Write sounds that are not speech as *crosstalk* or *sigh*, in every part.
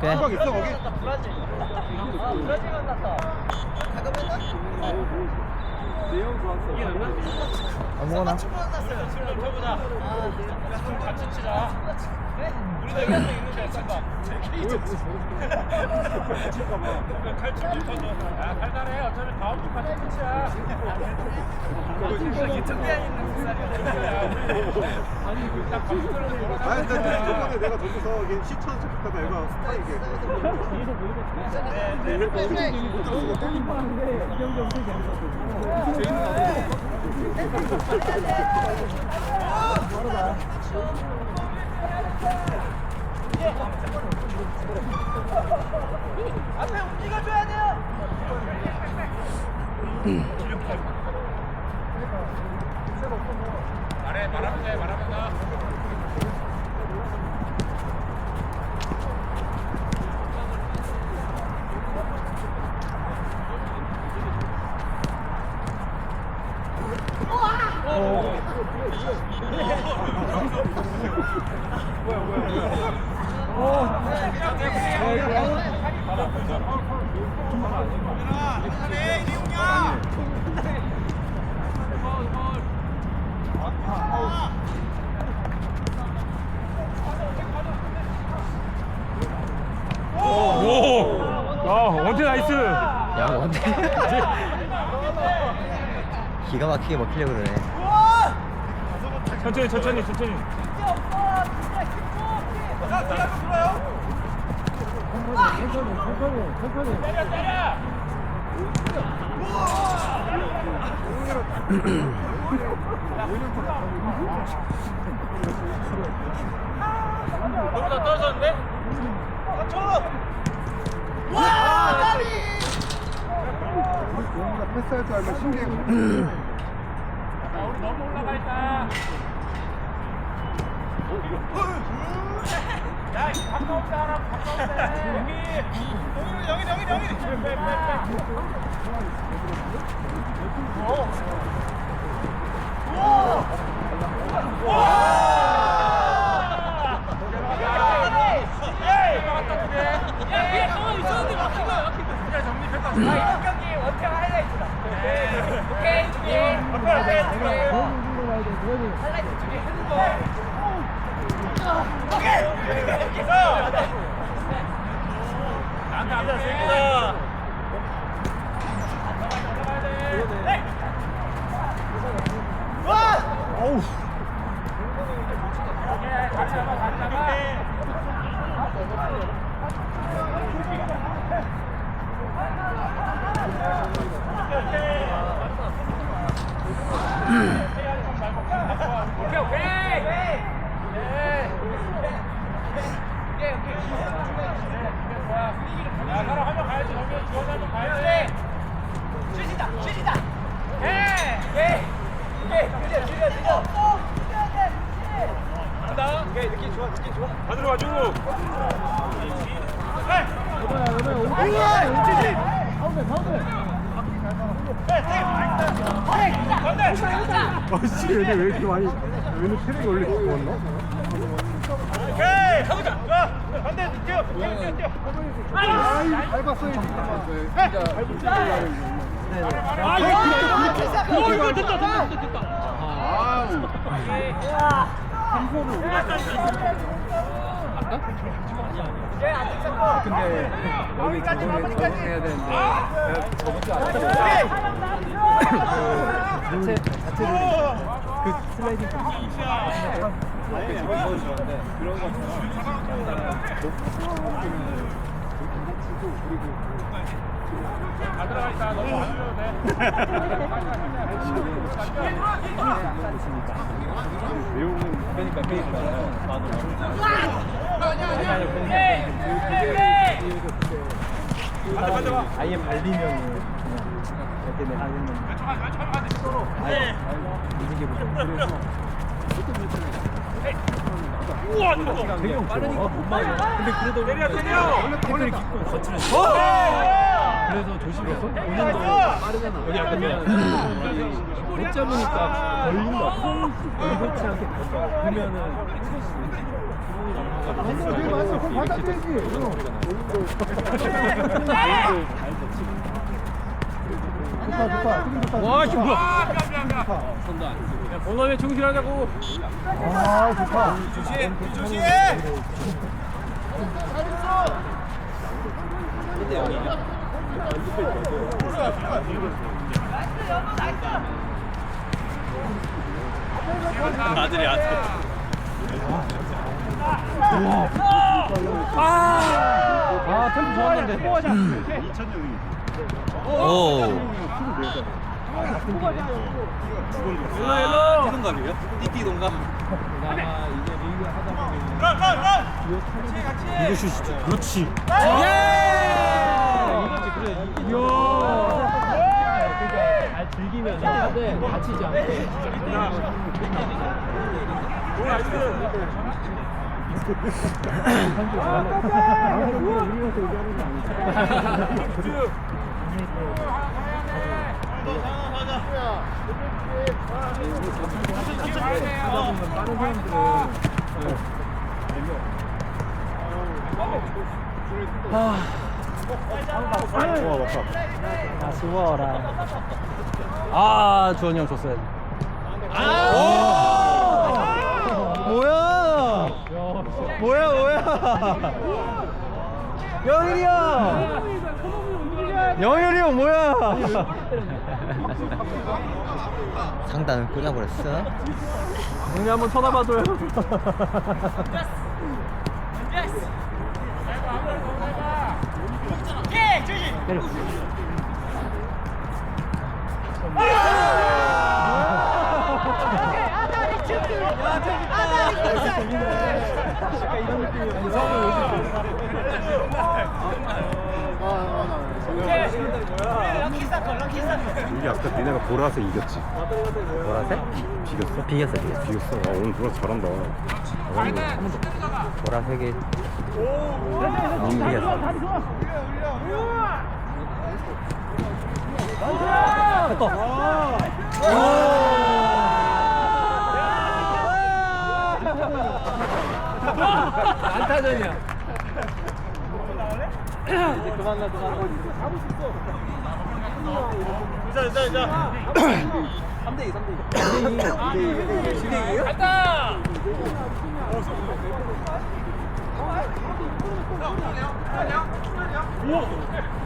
그래. 수박 있어 거기? 내용 좋았어. 아무거나. 달달해 어차피 다음 주까지 끝이야 아니 그딱 컴퓨터로 아니 근데 저번에 내가 저기서 이게 시천 접촉하다 얘가 스타 이게. 앞에 움직여줘야 돼요. 말하면 돼 말하면 돼 오! 야 원태 나이스 야, 뭔데? *laughs* 기가 막히게 먹히려고 그러네. 천천히 천천히 천천히 *laughs* 패스할 줄 알면 신기해. 야, 우리 너무 올라가 있다. 야, 이 가까운데 하나 가까운데. 여기. 영인, 영인, 영인, 영인. 빼, 빼, 빼. 이번 경기 원태가 어우. 같이 잡아, 같이 잡아. 오케이, 오케이. 야, 사람 한명 가야지. 그러면 주원이 한명 가야지. 슛이다, 슛이다. 예, 예. 오케이, 느려, 느려, 느려. 간다. 오케이, 느낌 좋아, 느낌 좋아. 받으러 와주고. 아씨 얘네 왜 이렇게 많이 얘네 체력이 원래 좋았나? 오케이, 가보자. 자, 반대 뛰어, 뛰어, 뛰어, 뛰어. 아이 밟았어야지. 아, 이거 오, 이거 됐다, 됐다, 됐다, 됐다. 아우. 예, 안 됐어. 근데 여기 저번에 적응해야 되는데 내가 저번 주에 안. 자체 그 슬라이딩 아니 저번 거 그런 거다 들어가 있다. 너무 안. 내용은 그러니까 그러니까. 아예 발리면 그때 내가 하는 아예 움직여보자 우와, 누구? 되게 빠르니까 못 막아 근데 그래도 때려. 원래 태클이 깊고 거칠어 그래서 조심했어? 본인도 빠르잖아. 여기 약간 못 잡으니까 걸린다. 의도치 않게. 그러면은 와, 이거 뭐야? 안. 야, 번호에 충실하자고. 조심 조심 아들이 아들. 아, 템포 좋았는데. 오. 일로 일로. 동갑이요? 띠띠 동갑. 이거 슛이죠. 그렇지. 예! 이거지 그래. 그러니까 잘 즐기면 다치지 않게. 아. 아 주원이 형 줬어야 돼. 뭐야? 뭐야 뭐야? 영일이 형. 영일이 형 뭐야? 상단을 꽂아버렸어. 형님 한번 쳐다봐줘요. 오케이 조심 이게 아까 니네가 보라색 이겼지? 보라색? 비겼어? 비겼어 비겼어. 비겼어? 아 오늘 보라 잘한다 보라색이. 비겼어. 안타전이야. 이제 그만 나 그만. 자, 자, 자. 3대2 3대2. 2대2. 2대2요? 갔다.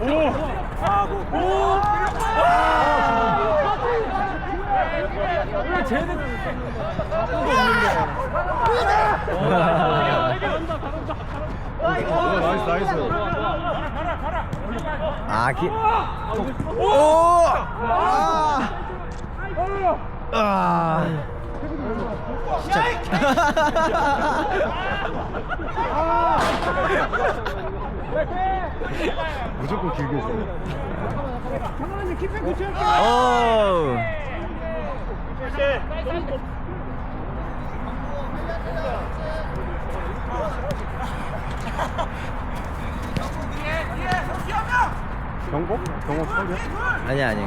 오! 쟤는 오 나이스 나이스 아 기. 오. 아. 아. 무조건 길게 줘 오. 경복? 경복 처리야? 아니 아니.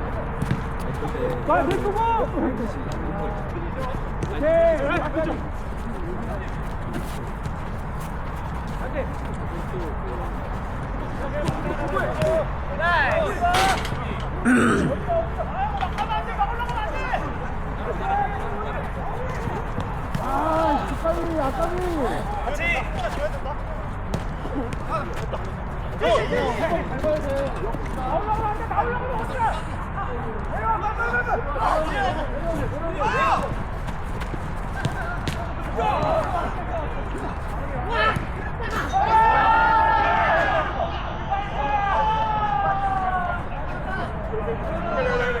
빨리 밀고 가! 오케이! 나올라가면 안 돼! 다 올라가면 못 가! 짜장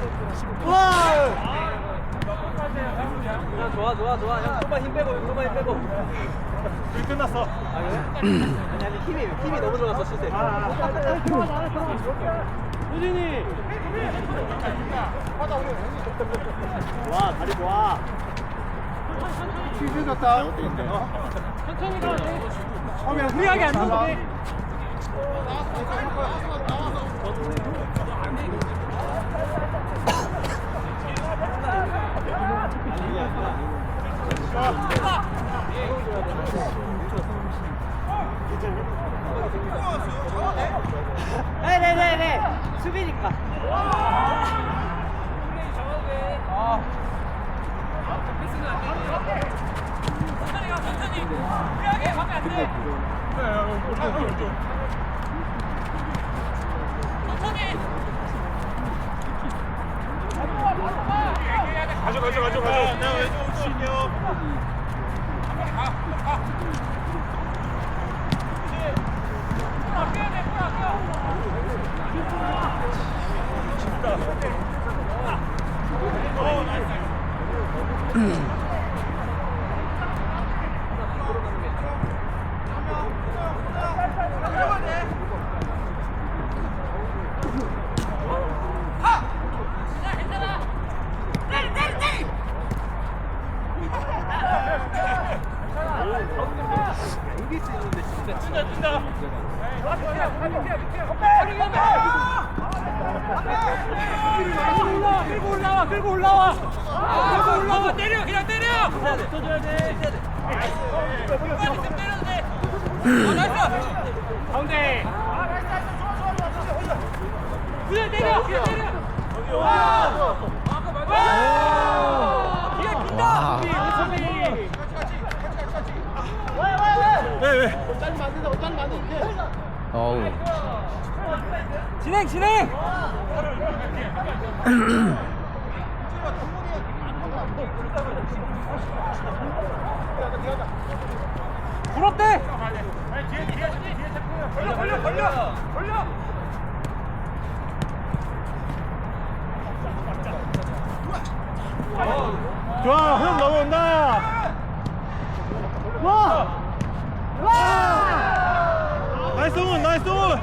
좋아 좋아 좋아. 형 조금만 힘 빼고 조금만 힘 빼고. 일 끝났어. 아니 아니 힘이 힘이 너무 들어갔어 실제 효진이. 와 다리 좋아. 치즈 좋다. 천천히 가. 처음에 무리하게 안 넣어도 돼. 수비니까 가져 가져 가져 가져. 내가 왼쪽 신이요. 뛴다 뛴다 어, 그냥 때려 와 기회 어우. 진행 진행! *clears throat* 불었대! 걸려 걸려 걸려! 걸려! 좋아 흐름 넘어온다! 와 나이스 온 나이스 온.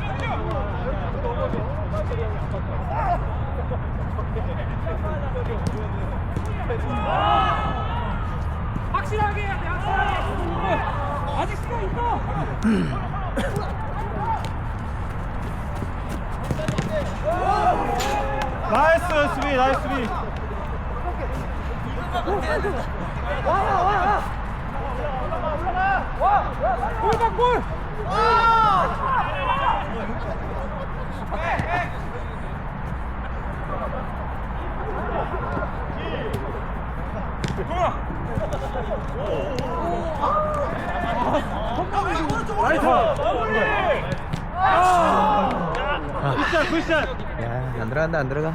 확실하게 해야 돼 확실하게 아직 시간 있어. 나이스 수비 나이스 수비. 골박 골. 굿샷 굿샷 야, 안 들어간다, 안 들어가.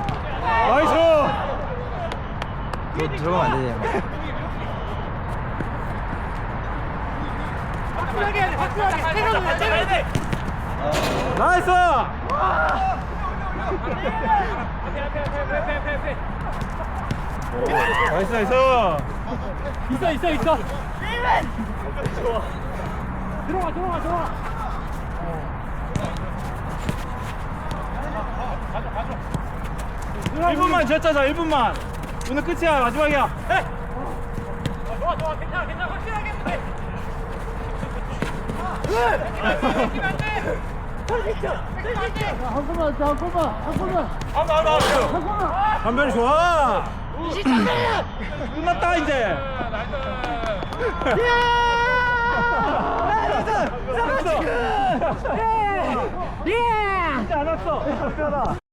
너 들어가면 안 되지. 확실하게 해야 돼, 확실하게. 생각을 해, 생각을 나이스! 나이스, 나이스! 있어, 있어, 있어. 들어가, 들어가, 들어가. 가져, 가져. 1분만 제짜자 1분만 오늘 끝이야 마지막이야 에! 좋아 좋아 괜찮아 괜찮아 확실하게 뺏기면 안돼 한 번만 한 번만 한 번, 한번한번한 번. 반별 좋아 끝났다 이제 예! 예! 예! 진짜 안 왔어. 미안하